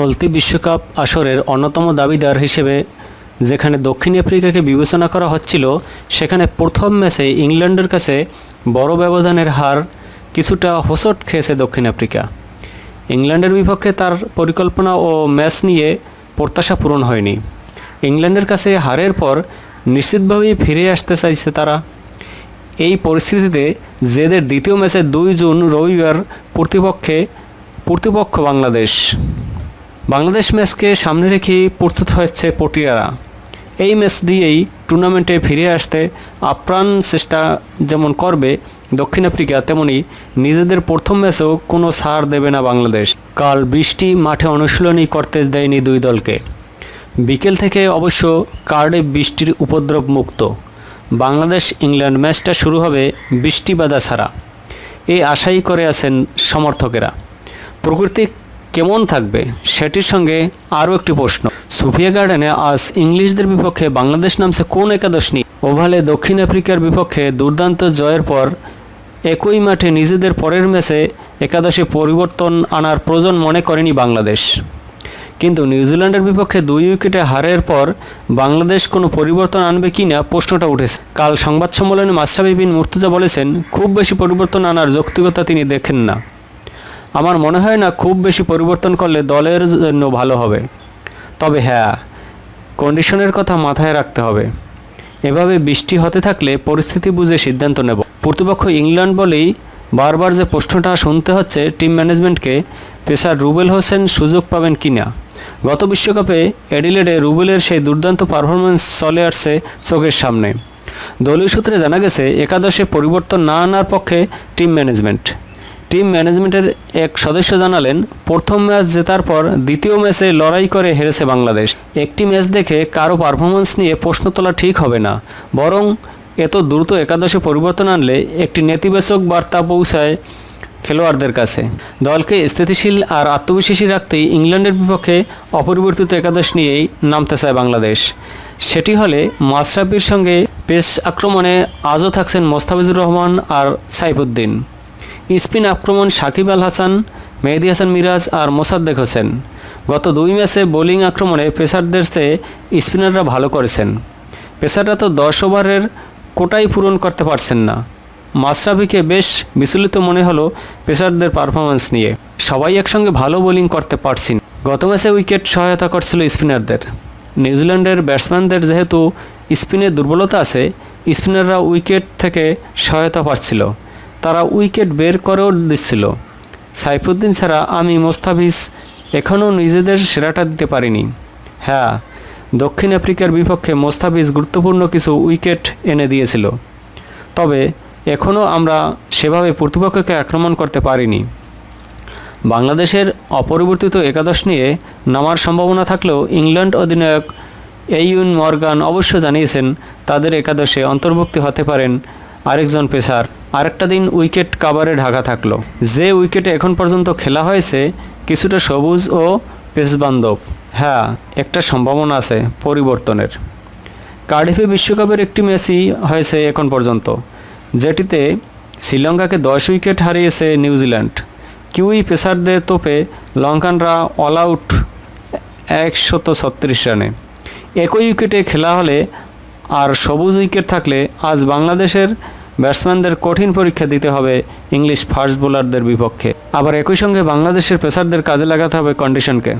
চলতি বিশ্বকাপ আসরের অন্যতম দাবিদার হিসেবে যেখানে দক্ষিণ আফ্রিকাকে বিবেচনা করা হচ্ছিল, সেখানে প্রথম ম্যাচে ইংল্যান্ডের কাছে বড় ব্যবধানের হার কিছুটা হোঁচট খেয়েছে দক্ষিণ আফ্রিকা। ইংল্যান্ডের বিপক্ষে তার পরিকল্পনা ও ম্যাচ নিয়ে প্রত্যাশা পূরণ হয়নি। ইংল্যান্ডের কাছে হারের পর নিশ্চিতভাবেই ফিরে আসতে চাইছে তারা। এই পরিস্থিতিতে জেদের দ্বিতীয় ম্যাচে দুই জুন রবিবার প্রতিপক্ষে প্রতিপক্ষ বাংলাদেশ। বাংলাদেশ ম্যাচকে সামনে রেখেই প্রস্তুত হয়েছে পটিয়ারা। এই ম্যাচ দিয়েই টুর্নামেন্টে ফিরে আসতে আপ্রাণ চেষ্টা যেমন করবে দক্ষিণ আফ্রিকা, তেমনি নিজেদের প্রথম ম্যাচেও কোনো ছাড় দেবে না বাংলাদেশ। কাল বৃষ্টি মাঠে অনুশীলনই করতে দেয়নি দুই দলকে। বিকেল থেকে অবশ্য কার্ডে বৃষ্টির উপদ্রব মুক্ত। বাংলাদেশ ইংল্যান্ড ম্যাচটা শুরু হবে বৃষ্টি বাদা ছাড়া। এই আশাই করে আছেন সমর্থকেরা। প্রকৃতি কেমন থাকবে? সেটির সঙ্গে আরও একটি প্রশ্ন। সুফিয়া গার্ডেনে আজ ইংলিশদের বিপক্ষে বাংলাদেশ নামছে কোন একাদশ? নিয়ে ওভালে দক্ষিণ আফ্রিকার বিপক্ষে দুর্দান্ত জয়ের পর একই মাঠে নিজেদের পরের ম্যাচে একাদশে পরিবর্তন আনার প্রয়োজন মনে করেনি বাংলাদেশ। কিন্তু নিউজিল্যান্ডের বিপক্ষে দুই উইকেটে হারের পর বাংলাদেশ কোনো পরিবর্তন আনবে কি না প্রশ্নটা উঠেছে। কাল সংবাদ সম্মেলনে মাশরাফি বিন মুর্তুজা বলেছেন, খুব বেশি পরিবর্তন আনার যৌক্তিকতা তিনি দেখেন না। আমার মনে হয় না খুব বেশি পরিবর্তন করলে দলের জন্য ভালো হবে। তবে হ্যাঁ কন্ডিশনের কথা মাথায় রাখতে হবে। এভাবে বৃষ্টি হতে থাকলে পরিস্থিতি বুঝে সিদ্ধান্ত নেব। প্রতিপক্ষ ইংল্যান্ড বলেই বারবার যে প্রশ্নটা শুনতে হচ্ছে টিম ম্যানেজমেন্টকে পেসার রুবেল হোসেন সুযোগ পাবেন কিনা গত বিশ্বকাপে এডিলেডে রুবেলের সেই দুর্দান্ত পারফরমেন্স চলে আসছে চোখের সামনে। দলীয় সূত্রে জানা গেছে, একাদশে পরিবর্তন না আনার পক্ষে টিম ম্যানেজমেন্ট টিম ম্যানেজমেন্টের এক সদস্য জানালেন, প্রথম ম্যাচ জেতার পর দ্বিতীয় ম্যাচে লড়াই করে হেরেছে বাংলাদেশ। একটি ম্যাচ দেখে কারও পারফরমেন্স নিয়ে প্রশ্ন তোলা ঠিক হবে না, বরং এত দ্রুত একাদশে পরিবর্তন আনলে একটি নেতিবাচক বার্তা পৌঁছায় খেলোয়াড়দের কাছে। দলকে স্থিতিশীল আর আত্মবিশ্বাসী রাখতেই ইংল্যান্ডের বিপক্ষে অপরিবর্তিত একাদশ নিয়েই নামতে চায় বাংলাদেশ। সেটি হলে মাশরাফির সঙ্গে পেস আক্রমণে আজও থাকছেন মোস্তাফিজুর রহমান আর সাইফুদ্দিন। স্পিন আক্রমণ সাকিব আল হাসান, মেহেদি হাসান মিরাজ আর মোসাদ্দেক হোসেন। গত দুই ম্যাচে বোলিং আক্রমণে পেসারদের চেয়ে স্পিনাররা ভালো করেছেন। পেসাররা তো দশ ওভারের কোটাই পূরণ করতে পারছেন না। মাশরাফিকে বেশ বিচলিত মনে হলো পেসারদের পারফরমেন্স নিয়ে। সবাই একসঙ্গে ভালো বোলিং করতে পারছেন গত ম্যাচে উইকেট সহায়তা করছিল স্পিনারদের। নিউজিল্যান্ডের ব্যাটসম্যানদের যেহেতু স্পিনে দুর্বলতা আছে, স্পিনাররা উইকেট থেকে সহায়তা পাচ্ছিল। তারা উইকেট বের করেও দিচ্ছিল। সাইফুদ্দিন ছাড়া আমি মোস্তাফিজ এখনও নিজেদের সেরাটা দিতে পারিনি। হ্যাঁ দক্ষিণ আফ্রিকার বিপক্ষে মোস্তাফিজ গুরুত্বপূর্ণ কিছু উইকেট এনে দিয়েছিল। তবে এখনও আমরা সেভাবে প্রতিপক্ষকে আক্রমণ করতে পারিনি। বাংলাদেশের অপরিবর্তিত একাদশ নিয়ে নামার সম্ভাবনা থাকলেও ইংল্যান্ড অধিনায়ক এইউন মর্গান অবশ্য জানিয়েছেন, তাদের একাদশে অন্তর্ভুক্তি হতে পারেন আরেকজন পেসার। আরেকটা দিন উইকেট কাভারে ঢাকা থাকল। যে উইকেটে এখন পর্যন্ত খেলা হয়েছে, কিছুটা সবুজ ও পেসবান্ধব হ্যাঁ একটা সম্ভাবনা আছে পরিবর্তনের। কার্ডিফে বিশ্বকাপের একটি ম্যাচই হয়েছে এখন পর্যন্ত, যেটিতে শ্রীলঙ্কাকে দশ উইকেট হারিয়েছে নিউজিল্যান্ড। কিউই পেসারদের তোপে লঙ্কানরা অল আউট একশত ছত্রিশ রানে। একই উইকেটে খেলা হলে আর সবুজ উইকেট থাকলে আজ বাংলাদেশের ব্যাটসম্যানদের কঠিন পরীক্ষা দিতে হবে ইংলিশ ফাস্ট বোলারদের বিপক্ষে। আবার একই সঙ্গে বাংলাদেশের পেসারদের কাজে লাগাতে হবে কন্ডিশনকে